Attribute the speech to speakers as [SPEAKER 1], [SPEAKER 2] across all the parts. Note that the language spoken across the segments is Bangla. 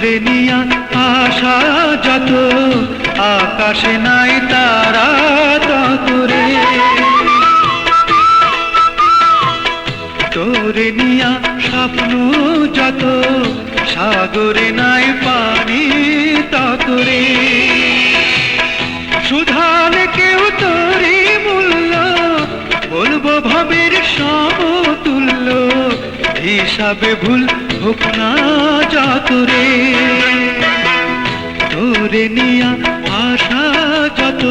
[SPEAKER 1] তোরে নিয়া আশা যত, আকাশে নাই তারা ততরে। তোরে নিয়া স্বপ্ন যত, সাগরে নাই পানি ততরে। সুধালে কেউ তোরই মূল্য, বলব ভবের সমতুল্য, হিসাবে ভুল হোক না যতরে তোরে নিয়া আশা যত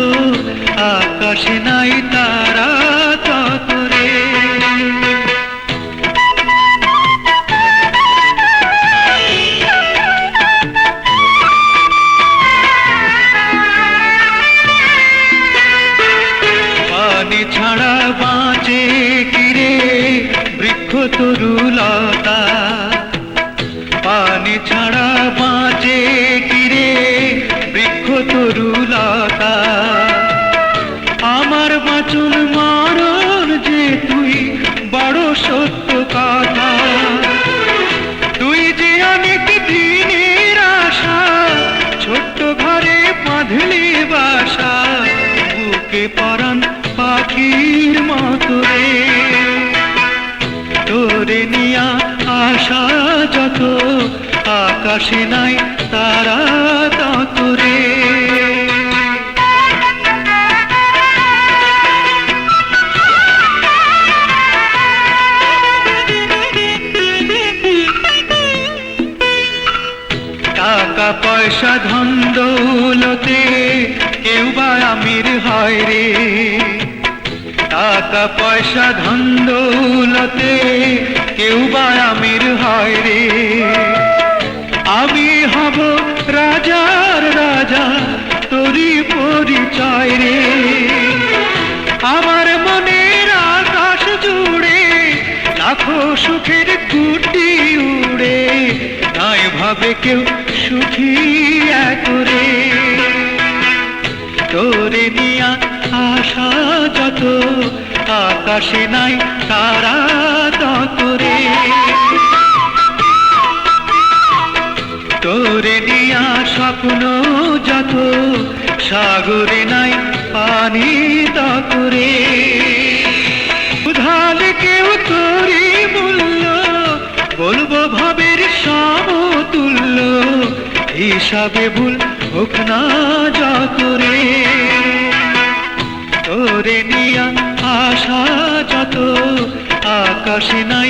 [SPEAKER 1] আকাশে নাই তারা। তরুলতা আমার বাঁচন মারণ যে তুই বড় সত্য কথা। তুই যে অনেক দিনের আশা, ছোট্ট ঘরে বাঁধলি বাসা, বুকে পরান পাখির মতো রে। তোরে নিয়া আশা যত, আকাশে নাই তারা তত রে। পয়সা ধন দৌলতে কেউ বা আমির হয় রে। টাকা পয়সা ধন দৌলতে কেউ বা আমির হয় রে। আমি হব রাজার রাজা, তোরই পরিচয় রে। সুখের কুটি উড়ে, তাই ভাবে কেউ সুখী করে তোরে নিয়া আশা যত, আকাশে নাই তারা ততরে। তোরে নিয়া স্বপ্ন যত, সাগরে নাই পানি ততরে। বলব ভাবের সমতুল্য। হিসাবে ভুল হোক না যতরে। তোরে নিয়া আশা যত আকাশে নাই